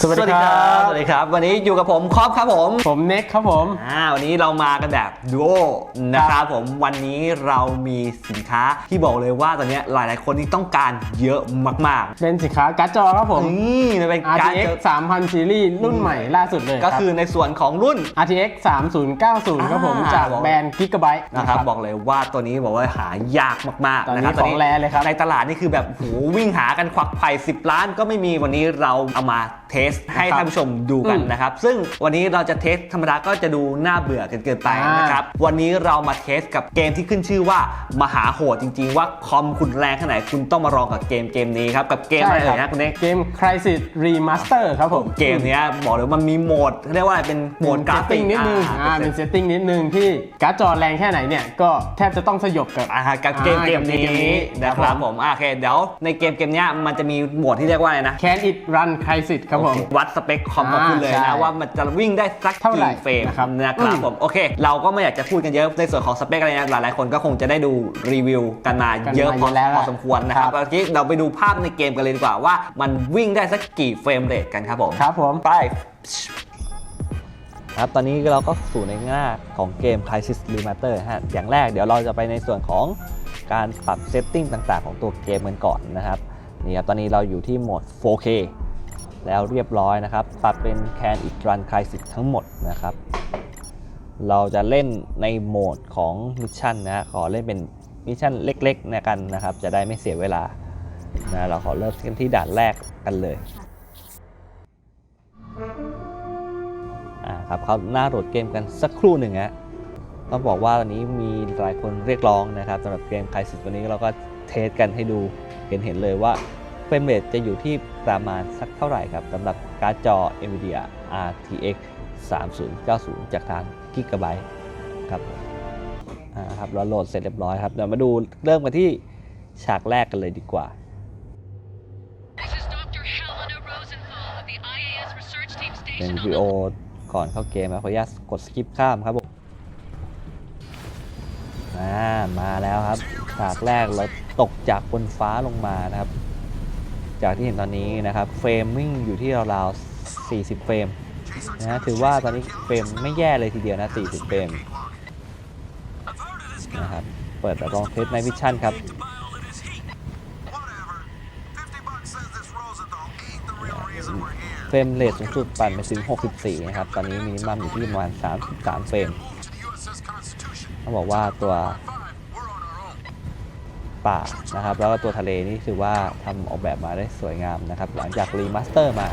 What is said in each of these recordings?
สวัสดีครับ สวัสดีครับ วันนี้อยู่กับผมครอบครับผม ผมเน็กครับผมอ่าวันนี้เรามากันแบบดูโอนะครับผม วันนี้เรามีสินค้าที่บอกเลยว่าตอนเนี้ยหลาย ๆ คนที่ต้องการเยอะมาก เป็นสินค้าการ์ดจอครับผๆมนี่มันเป็นการ RTX 3000 ซีรีส์รุ่นใหม่ล่าสุดเลยก็คือในส่วนของรุ่นรับ RTX 3090 ครับผม อ่า จากแบรนด์ Gigabyte นะครับ บอกเลยว่าตัวนี้บอกว่าหายากมาก ตอนๆ นี้นะครับของแรเลยครับ ในตลาดนี่คือแบบโหวิ่งหากันควักไผ่10 ล้านก็ไม่มีวันนี้เราเอามาเทสให้นะครับท่านผู้ชมดูกันอืมนะครับ ซึ่งวันนี้เราจะเทสธรรมดาก็จะดูน่าเบื่อกันเกินไปอ่านนะครับ วันนี้เรามาเทสกับเกมที่ขึ้นชื่อว่ามหาโหดจริง ๆ ว่าคอมคุณแรงแค่ไหนคุณต้องมาลองกับเกมเกมนี้ครับ กับเกมอะไรเอ่ยนะคุณเน็กเกม Crisis Remaster ครับผม เกมเนี้ยบอกเลยว่ามันมีโหมดเขาเรียกว่าอะไรเป็นโหมดกราฟิกเซตติ้งนิดนึงอ่าอ่าเป็เป็นนเซตติ้งนิดนึงที่การ์ดจอแรงแค่ไหนเนี่ยก็แทบจะต้องสยบกับอ่าฮะกับเกมอ่าเกมกับเกมนี้นี้นะครับครับผผมมอะโอเคเดี๋ยวในเกมเกมเนี้ยมันจะมีโหมดที่เรียกว่าอะไรนะ Can It Run Crisis ครับผมโอเวัดสเปคคอมของคุณเลยอ่านะใช่ว่ามันจะวิ่งได้สักเท่าไหร่กี่เฟรมนะครับนะครับอืมผมโอเค เราก็ไม่อยากจะพูดกันเยอะในส่วนของสเปคอะไรนะหลายๆคนก็คงจะได้ดูรีวิวกันมากันเยอะมาพอเยอะแล้วพอสมควรนะครับครับเมื่อกี้เราไปดูภาพในเกมกันเลยดีกว่าว่ามันวิ่งได้สักกี่เฟรมเรทกันครับผมครับผมไปครับตอนนี้เราก็สู่ในหน้าของเกม Crisis Remaster ฮะ อย่างแรกเดี๋ยวเราจะไปในส่วนของการปรับเซตติ้งต่างๆ ของตัวเกมกันก่อนนะครับ นี่ครับ ตอนนี้เราอยู่ที่โหมด 4K แล้วเรียบร้อยนะครับปรับเป็น Can It Run Crisis ทั้งหมดนะครับ เราจะเล่นในโหมดของมิชชั่นนะขอเล่นเป็นมิชชั่นเล็กๆนะกันนะครับ จะได้ไม่เสียเวลานะเราขอเริ่มกันที่ด่านแรกกันเลยอ่าครับเขาหน้าโหลดเกมกันสักครู่หนึ่งฮะต้องบอกว่าวันนี้มีหลายคนเรียกร้องนะครับสำหรับเกมไคสิวันนี้เราก็เทสกันให้ดูเห็นเห็นเลยว่า เฟรมเรทจะอยู่ที่ประมาณสักเท่าไหร่ครับสำหรับการ์ดจอ NVIDIA RTX 3090 จากทาง Gigabyte ครับอ่าครับเราโหลดเสร็จเรียบร้อยครับเดี๋ยวมาดูเริ่มกันที่ฉากแรกกันเลยดีกว่า This is Dr. Helena Rosenthal of the IAS Research Team เป็น Station วิดีโอก่อนเข้าเกมนะขออนุญาตกดสกิปข้ามครับผมอ่ามาแล้วครับฉากแรกเราตกจากบนฟ้าลงมานะครับ จากที่เห็นตอนนี้นะครับเฟรมวิ่งอยู่ที่ราวๆ 40 เฟรมนะฮะถือว่าตอนนี้เฟรมไม่แย่เลยทีเดียวนะ 40 เฟรมนะครับเปิดแบบลองเทสในวิชั่นครับเฟรมเรทสูงสุดปั่นไปถึง 64 นะครับ ตอนนี้มินิมัมอยู่ที่ประมาณ 33 เฟรมต้องบอกว่าตัว ป่านะครับ แล้วก็ตัวทะเลนี่ถือว่าทำออกแบบมาได้สวยงามนะครับ หลังจากรีมาสเตอร์มา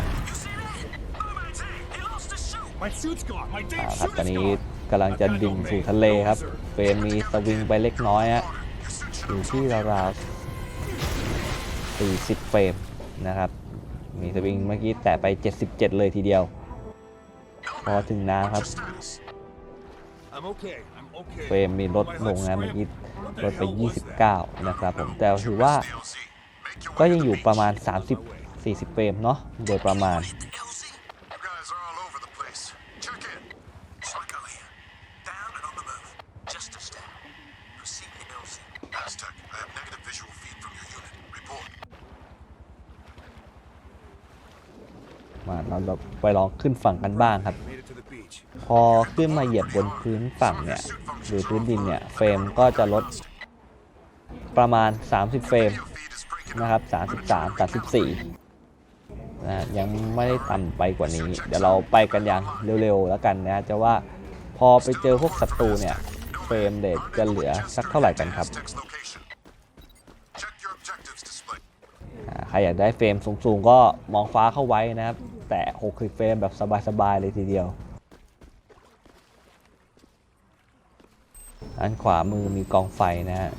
My suit's gone. My อ่า damn ครับ suit ตอน is นี้ gone. กำลังจะดิ่งสู่ทะเลครับเฟรมมีสวิงไปเล็กน้อยฮะอยู่ที่ราวๆ40 เฟรมนะครับ มีสวิงเมื่อกี้แตะไป 77 เลยทีเดียว พอถึงน้ำครับ เฟรมมีลดลงนะเมื่อกี้ลดไป 29 นะครับผมแต่ถือว่าก็ยังอยู่ประมาณ 30 40 เฟรมเนาะโดยประมาณมาเราไปลองขึ้นฝั่งกันบ้างครับ พอขึ้นมาเหยียบบนพื้นฝั่งเนี่ย หรือพื้นดินเนี่ยเฟรมก็จะลดประมาณ 30 เฟรมนะครับ 33 34นะยังไม่ได้ต่ำไปกว่านี้ เดี๋ยวเราไปกันอย่างเร็วๆแล้วกันนะจะว่าพอไปเจอพวกศัตรูเนี่ยเฟรมเรทจะเหลือสักเท่าไหร่กันครับใครอยากได้เฟรมสูงๆก็มองฟ้าเข้าไว้นะครับ แต่ 60 เฟรมแบบสบายๆเลยทีเดียว อันขวามือมีกองไฟนะฮะ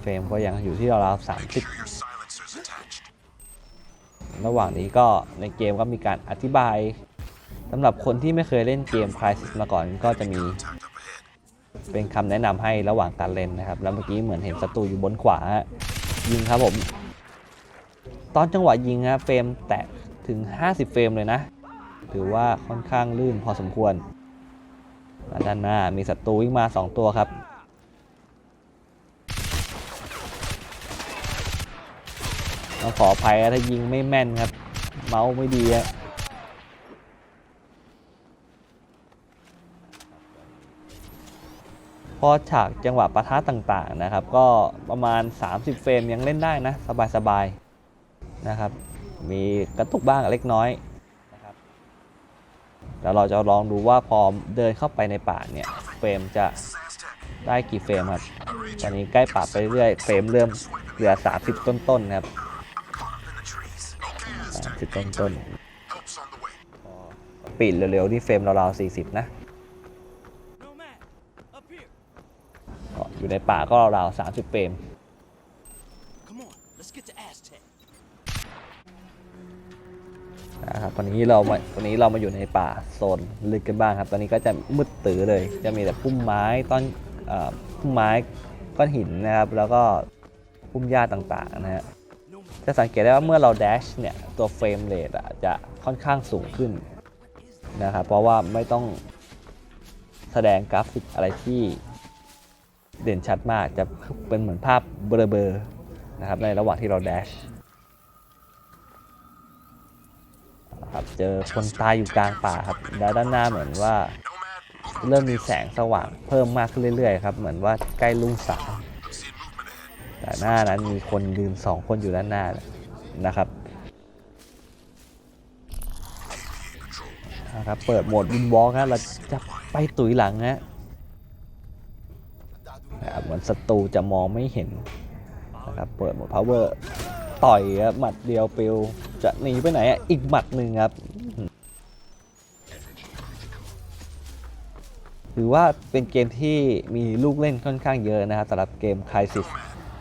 เฟรมก็ยังอยู่ที่ราวๆ30ระหว่างนี้ก็ในเกมก็มีการอธิบายสำหรับคนที่ไม่เคยเล่นเกม Crysis มาก่อนก็จะมีเป็นคำแนะนำให้ระหว่างการเล่นนะครับ แล้วเมื่อกี้เหมือนเห็นศัตรูอยู่บนขวาฮะยิงครับผม ตอนจังหวะยิงฮะเฟรมแตะถึง 50 เฟรมเลยนะ ถือว่าค่อนข้างลื่นพอสมควร ด้านหน้ามีศัตรูวิ่งมา 2 ตัวครับ ต้อขออภัยถ้ายิงไม่แม่นครับ เมาส์ไม่ดีอะพอฉากจังหวะปะทะต่างๆนะครับ ก็ประมาณ 30 เฟรมยังเล่นได้นะ สบายๆนะครับ มีกระตุกบ้างเล็กน้อยนะครับแล้วเราจะลองดูว่าพอเดินเข้าไปในป่าเนี่ย เฟรมจะได้กี่เฟรมครับ ตอนนี้ใกล้ป่าไปเรื่อยเฟรมเริ่มเหลือ 30 ต้นๆครับ Okay, Aztec. 30ต้น Help's on the way. ๆปิดเร็วๆนี่เฟรมราวๆ40นะ Nomad, up here. ก็อยู่ในป่าก็ราวๆ30เฟรม Come on, let's get to Aztec. นะครับตอนนี้เรามาตอนนี้เรามาอยู่ในป่าโซนลึกกันบ้างครับ ตอนนี้ก็จะมืดตื้อเลย จะมีแต่พุ่มไม้ต้นเอ่อพุ่มไม้ก้อนหินนะครับ แล้วก็พุ่มหญ้าต่างๆนะฮะ จะสังเกตได้ว่าเมื่อเราแดชเนี่ย ตัวเฟรมเรทอะจะค่อนข้างสูงขึ้นนะครับเพราะว่าไม่ต้องแสดงกราฟิกอะไรที่เด่นชัดมากจะเป็นเหมือนภาพเบลอๆนะครับในระหว่างที่เราแดชครับเจอคนตายอยู่กลางป่าครับแล้วด้านหน้าเหมือนว่าเริ่มมีแสงสว่างเพิ่มมากขึ้นเรื่อยๆครับ เหมือนว่าใกล้รุ่งสาง แต่หน้านั้นมีคนยืนสองคนอยู่ด้านหน้านะครับนะครับเปิดโหมดวินวอล์กนะเราจะไปตุยหลังนะนะครับเหมือนศัตรูจะมองไม่เห็นนะครับเปิดโหมด power ต่อยครับหมัดเดียวปิวจะหนีไปไหนอะอีกหมัดหนึ่งครับถือว่าเป็นเกมที่มีลูกเล่นค่อนข้างเยอะนะครับสำหรับเกม Crysis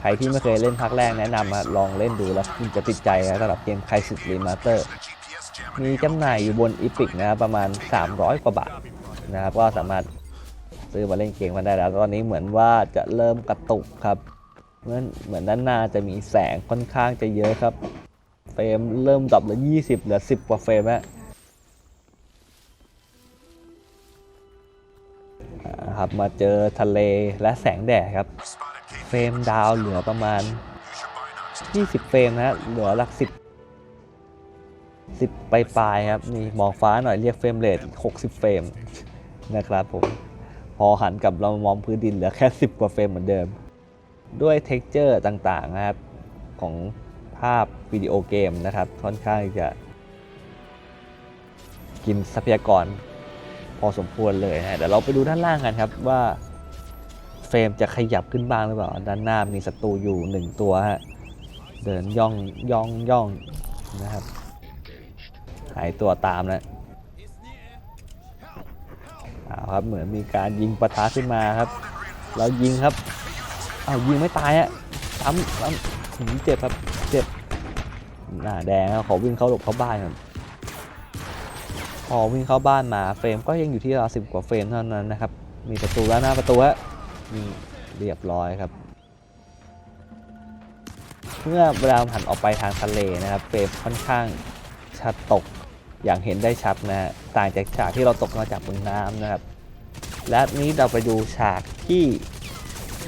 รที่ไม่เคยเล่นภาคแรกแนะนำมาลองเล่นดูแล้วคุณจะติดใจนะสำหรับเกม Crysis Remaster The GPS jamming. มีจำหน่ายอยู่บน Epic นะครับประมาณ 300 กว่าบาทนะครับก็สามารถซื้อมาเล่นเกมกันได้แล้วตอนนี้เหมือนว่าจะเริ่มกระตุกครับเหมือนเหมือนด้านหน้าจะมีแสงค่อนข้างจะเยอะครับเฟรมเริ่มดรอปเหลือ 20 เหลือ 10 กว่าเฟรมแล้วครับมาเจอทะเลและแสงแดดครับ เฟรมดาวเหลือประมาณ 20 เฟรมนะฮะเหลือหลัก 10 10ไปปลายครับนี่มองฟ้าหน่อยเรียกเฟรมเรท60 เฟรมนะครับผม พอหันกลับเรามองพื้นดินเหลือแค่ 10 กว่าเฟรมเหมือนเดิม ด้วยเท็กเจอร์ต่างๆนะครับของภาพวิดีโอเกมนะครับค่อนข้างจะ กินทรัพยากรพอสมควรเลยนะฮะเดี๋ยวเราไปดูด้านล่างกันครับว่า เฟรมจะขยับขึ้นบ้างหรือเปล่า ด้านหน้ามีศัตรูอยู่หนึ่งตัวฮะ เดินย่องย่องย่องนะครับ หายตัวตามแล้วเอาครับเหมือนมีการยิงปะทะขึ้นมาครับแล้วยิงครับ เอายิงไม่ตายอะซ้ำซ้ำหืมเจ็บครับ เจ็บ หน้าแดงครับขอวิ่งเข้าหลบเข้าบ้านก่อนพอวิ่งเข้าบ้านมาเฟรมก็ยังอยู่ที่ราวสิบกว่าเฟรมเท่านั้นนะครับ มีประตูแล้วหน้าประตูฮะ ยิงเรียบร้อยครับ เมื่อเวลาหันออกไปทางทะเลนะครับเฟรมค่อนข้างชัดตกอย่างเห็นได้ชัดนะฮะต่างจากฉากที่เราตกมาจากบนน้ำนะครับ และนี้เราไปดูฉากที่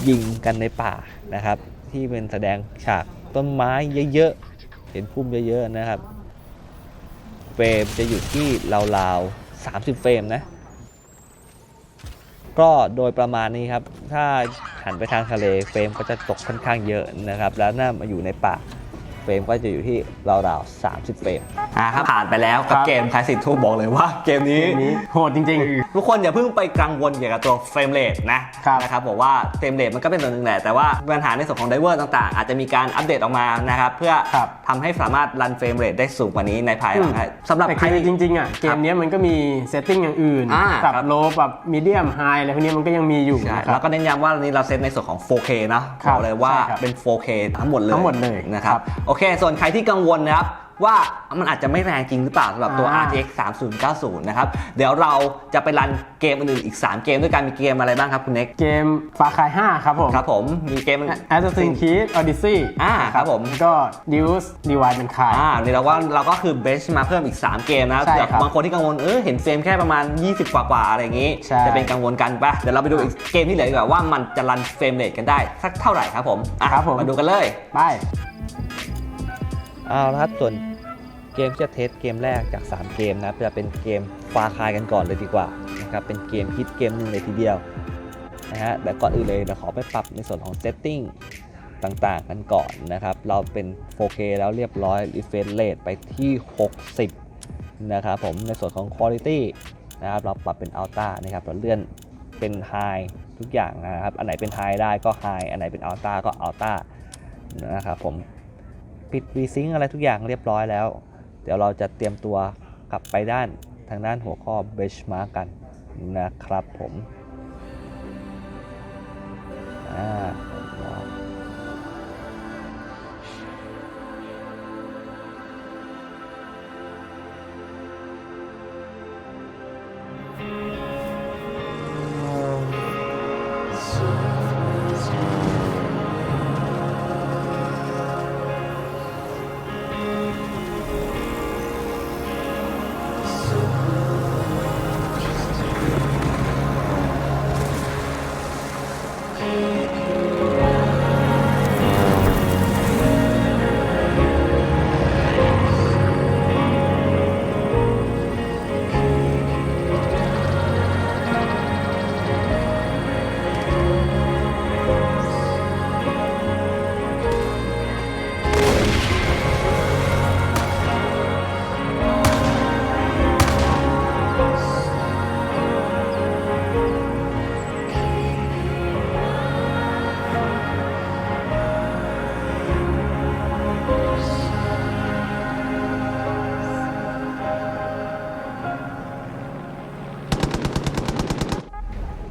ยิงกันในป่านะครับ ที่เป็นแสดงฉากต้นไม้เยอะๆ เห็นพุ่มเยอะๆนะครับ เฟรมจะอยู่ที่ราวๆ30 เฟรมนะ ก็โดยประมาณนี้ครับ ถ้าหันไปทางทะเลเฟรมก็จะตกค่อนข้างเยอะนะครับ แล้วน่ามาอยู่ในป่า รมก็จะอยู่ที่ราวๆ30 เฟรมอ่าครับผ่านไปแล้วกับครับเกมคลาสสิกทูบอกเลยว่าเกมนี้อันนี้โหดจริงทุกคนอย่าเพิ่งไปกังวลเกี่ยวกับตัวเฟรมเรทนะครับนะครับบอกว่าเฟรมเรทมันก็เป็นตัวหนึ่งแหละ แต่ว่าปัญหาในส่วนของไดเวอร์ต่างๆ อาจจะมีการอัปเดตออกมานะครับเพื่อครับทำให้สามารถรันเฟรมเรทได้สูงกว่านี้ในภายหลังได้สำหรับแต่ใครคือจริงๆอะเกมเนี้ยมันก็มีเซตติ้งอย่างอื่นอ่าปรับครับโลปรับมีเดียมไฮอะไรพวกนี้มันก็ยังมีอยู่ใช่นะครัแล้บวก็เน้นย้ำว่าอันนี้เราเซตในส่วนของ 4K นะครับบอกเลยว่าใช่ครับเป็น 4K ทั้งหมดเลยทั้งหมดเลยนะครับครับโอเคส่วนใครที่กังวลนะครับว่ามันอาจจะไม่แรงจริงหรือเปล่าสำหรับตัวอ่า RTX 3090 นะครับ เดี๋ยวเราจะไปรันเกมอื่นๆอีก 3 เกมด้วยกัน มีเกมอะไรบ้างครับคุณเน็ก เกมฟาคาย5ครับผม ครับผม มีเกม Assassin's Creed Odyssey อ่าครับผมแล้วก็ Deus Divide เป็นคายอ่านี่เราก็เราก็คือเบสมาเพิ่มอีก 3 เกมนะใช่เผื่อครับบางคนที่กังวล เออเห็นเฟรมแค่ประมาณ 20 กว่ากว่าๆอะไรอย่างงี้ใช่จะเป็นกังวลกันปะเดี๋ยวเราไปดูอีกเกมที่เหลือดีกว่าว่ามันจะรันเฟรมเรทกันได้สักเท่าไหร่ครับผมอะครับผมมาดูกันเลยไป เอาละครับส่วนเกมที่จะเทสเกมแรกจาก 3 เกมนะจะเป็นเกมฟาคายกันก่อนเลยดีกว่านะครับเป็นเกมฮิตเกมหนึงเลยทีเดียวนะฮะแต่ก่อนอื่นเลยเราขอไปปรับในส่วนของ setting ต่างๆกันก่อนนะครับ เราเป็น 4K แล้วเรียบร้อย refresh rate ไปที่ 60 นะครับผม ในส่วนของ quality นะครับ เราปรับเป็น ultra นะครับ เราเลื่อนเป็น high ทุกอย่างนะครับ อันไหนเป็น high ได้ก็ high อันไหนเป็น ultra ก็ ultra นะครับผม ปิด VSync อะไรทุกอย่างเรียบร้อยแล้ว เดี๋ยวเราจะเตรียมตัวกลับไปด้านทางด้านหัวข้อ benchmark กันนะครับผมอ่า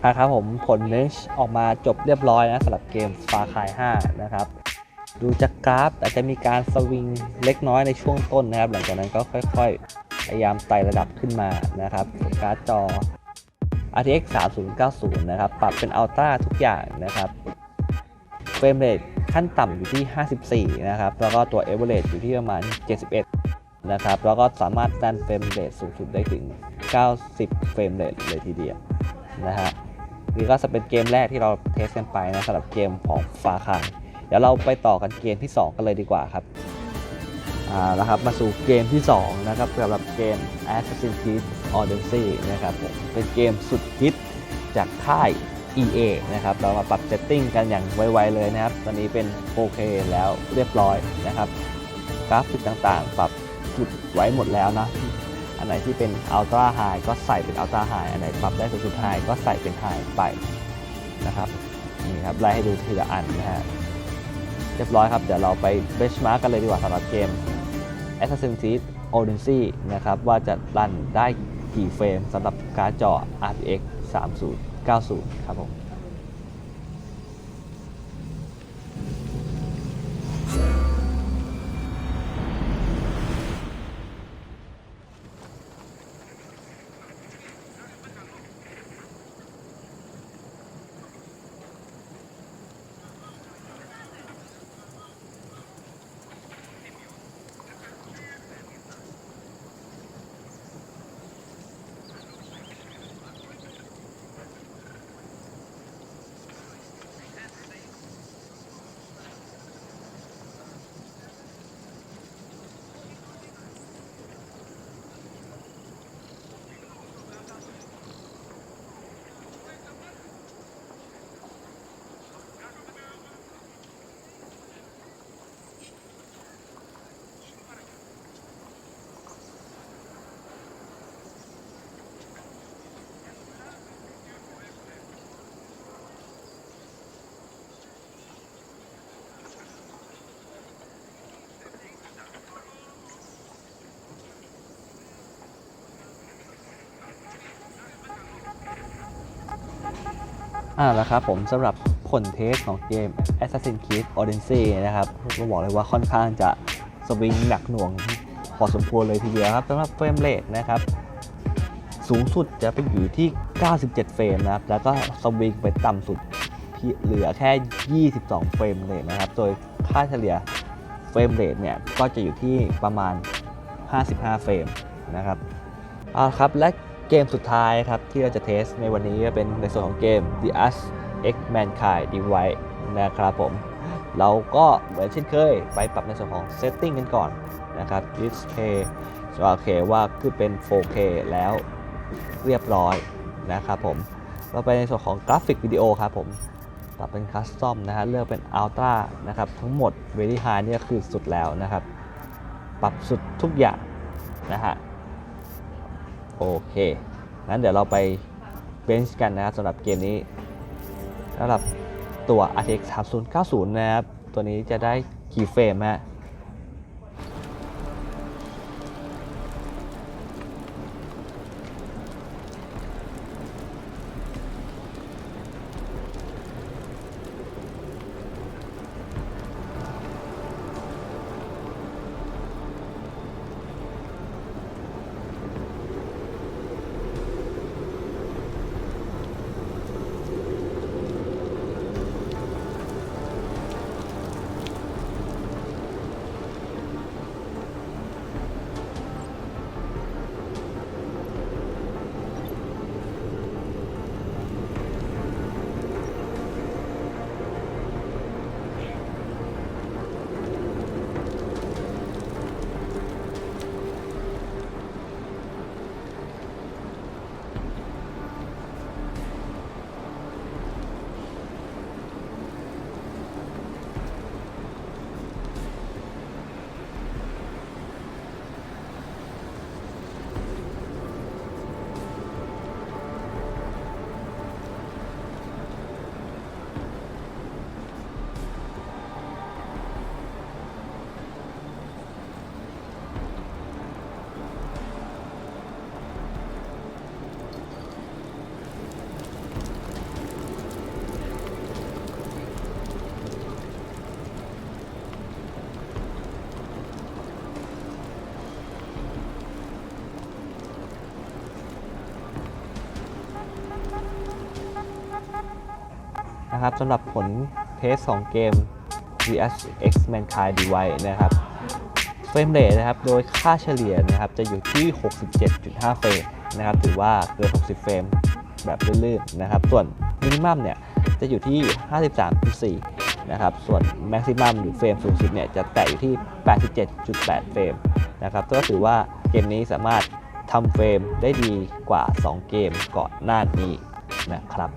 อะครับผมผลเนชออกมาจบเรียบร้อยนะสำหรับเกม Far Cry 5นะครับ ดูจากกราฟอาจจะมีการสวิงเล็กน้อยในช่วงต้นนะครับ หลังจากนั้นก็ค่อยๆ พยายามไต่ระดับขึ้นมานะครับการ์ดจอ RTX 3090 นะครับ ปรับเป็นอัลตร้าทุกอย่างนะครับเฟรมเรทขั้นต่ำอยู่ที่ 54 นะครับ แล้วก็ตัว Average อยู่ที่ประมาณ 71 นะครับ แล้วก็สามารถดันเฟรมเรทสูงสุดได้ถึง 90 เฟรมเรทเลยทีเดียวนะฮะ นี่ก็จะเป็นเกมแรกที่เราเทสกันไปนะสำหรับเกมของฟาคายเดี๋ยวเราไปต่อกันเกมที่ 2 กันเลยดีกว่าครับอ่าแล้วครับมาสู่เกมที่ 2 นะครับสำหรับเกม Assassin's Creed Odyssey นะครับผมเป็นเกมสุดฮิตจากค่าย EA นะครับเรามาปรับเซตติ้งกันอย่างไวๆเลยนะครับ ตอนนี้เป็น 4K แล้วเรียบร้อยนะครับ กราฟิกต่างๆ ปรับจุดไว้หมดแล้วนะ อันไหนที่เป็น Ultra High ก็ใส่เป็น Ultra High อันไหนปรับได้สูงสุด High ก็ใส่เป็น High ไปนะครับนี่ครับไล่ให้ดูทีละอันนะฮะเรียบร้อยครับ เดี๋ยวเราไป benchmark กันเลยดีกว่าสำหรับเกม Assassin's Creed Odyssey นะครับ ว่าจะรันได้กี่เฟรมสำหรับการ์ดจอ RTX 3090 ครับผม อ่าแล้วครับผมสำหรับผลเทสของเกม Assassin's Creed Odyssey นะครับก็บอกเลยว่าค่อนข้างจะสวิงหนักหน่วงพอสมควรเลยทีเดียวครับสำหรับเฟรมเรทนะครับสูงสุดจะไปอยู่ที่ 97 เฟรมนะครับ แล้วก็สวิงไปต่ำสุดที่เหลือแค่ 22 เฟรมเลยนะครับ โดยค่าเฉลี่ยเฟรมเรทเนี่ยก็จะอยู่ที่ประมาณ 55 เฟรมนะครับเอาครับและ เกมสุดท้ายครับที่เราจะเทสในวันนี้ก็เป็นในส่วนของเกม The Us X Mankind Divide นะครับผม เราก็เหมือนเช่นเคยไปปรับในส่วนของ Setting กันก่อนนะครับ Display โอเคว่าคือเป็น 4K แล้วเรียบร้อยนะครับผม เราไปในส่วนของกราฟิกวิดีโอครับผมปรับเป็นคัสตอมนะฮะเลือกเป็น Ultra นะครับทั้งหมด Very High นี่ยคือสุดแล้วนะครับ ปรับสุดทุกอย่างนะฮะ โอเค งั้นเดี๋ยวเราไปเบนช์กันนะครับสำหรับเกมนี้สำหรับตัว RTX 3090 นะครับ ตัวนี้จะได้กี่เฟรมฮะ นะครับสำหรับผลเทสของเกม vs x mankind device นะครับเฟรมเรทนะครับ โดยค่าเฉลี่ยนะครับ จะอยู่ที่ 67.5 เฟรมนะครับ ถือว่าเกิน 60 เฟรมแบบลื่นๆนะครับ ส่วนมินิมัมเนี่ย จะอยู่ที่ 53.4 นะครับ ส่วนแม็กซิมัมหรือเฟรมสูงสุดเนี่ย จะแตะอยู่ที่ 87.8 เฟรมนะครับ ก็ถือว่าเกมนี้สามารถทำเฟรมได้ดีกว่า 2 เกมก่อนหน้านี้นะครับ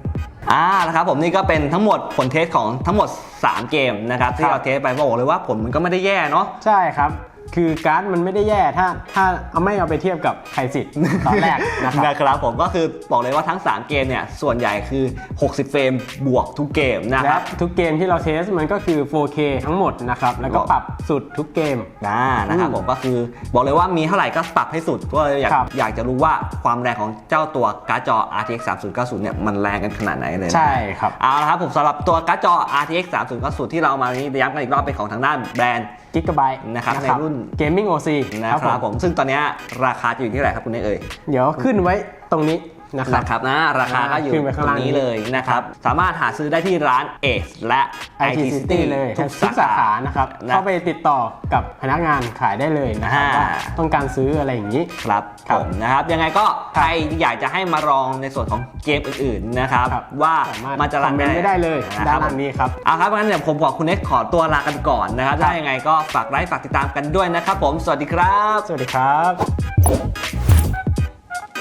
อ่านะครับผมนี่ก็เป็นทั้งหมดผลเทสของทั้งหมด 3 เกมนะครับที่เราเทสไปบอกเลยว่าผลมันก็ไม่ได้แย่เนาะ ใช่ครับ คือการ์ดมันไม่ได้แย่ถ้าถ้าเอาไม่เอาไปเทียบกับไคสิทธิ์ตอนแรกนะครับนะครับผมก็คือบอกเลยว่าทั้ง 3 เกมเนี่ยส่วนใหญ่คือ 60 เฟรมบวกทุกเกมนะคและรับทุกเกมที่เราเทสมันก็คือ 4K ทั้งหมดนะครับแล้วก็ปรับสุดทุกเกมอ่านะครับอืมผมก็คือบอกเลยว่ามีเท่าไหร่ก็ปรับให้สุดก็อยากครับอยากจะรู้ว่าความแรงของเจ้าตัวการ์ดจอ RTX 3090เนี่ยมันแรงกันขนาดไหนเลยนะใช่ครับเอาละครับผมสำหรับตัวการ์ดจอ RTX 3090ที่เราเอามานี้ย้ำกันอีกรอบเป็นของทางด้านแบรนด์ กิกะไบต์นะครับในรุ่น Gaming OC นะครับผมซึ่งตอนเนี้ยราคาจะอยู่ที่เท่าไหร่ครับคุณเอกเอ่ยเดี๋ยวขึ้นไว้ตรงนี้ นะครับนะครับนะราคาก็อยู่ขึ้นไปตข้างรงล่างนี้เลยนะครับสามารถหาซื้อได้ที่ร้าน a อ e และ IT City เลยทุทุกกสาสาขาขา นะครับ นะเข้าไปติดต่อกับพนักงานขายได้เลยนะครับอ่า ว่าต้องการซื้ออะไรอย่างนี้ ครับครับผมนะครับยังไงก็ใครอยากจะให้มาลองในส่วนของเกมอื่นๆนะครับครับ ว่าสามารถมันจะคอมเมนต์ไม่ได้เลยะด้านครับล่างนี้ครับ เอาครับงั้นเดี๋ยวผมขอคุณเน็กขอตัวลากันก่อนนะครับ ถ้ายังไงก็ฝากไลค์ฝากติดตามกันด้วยนะครับผมสวัสดีครับ สวัสดีครับ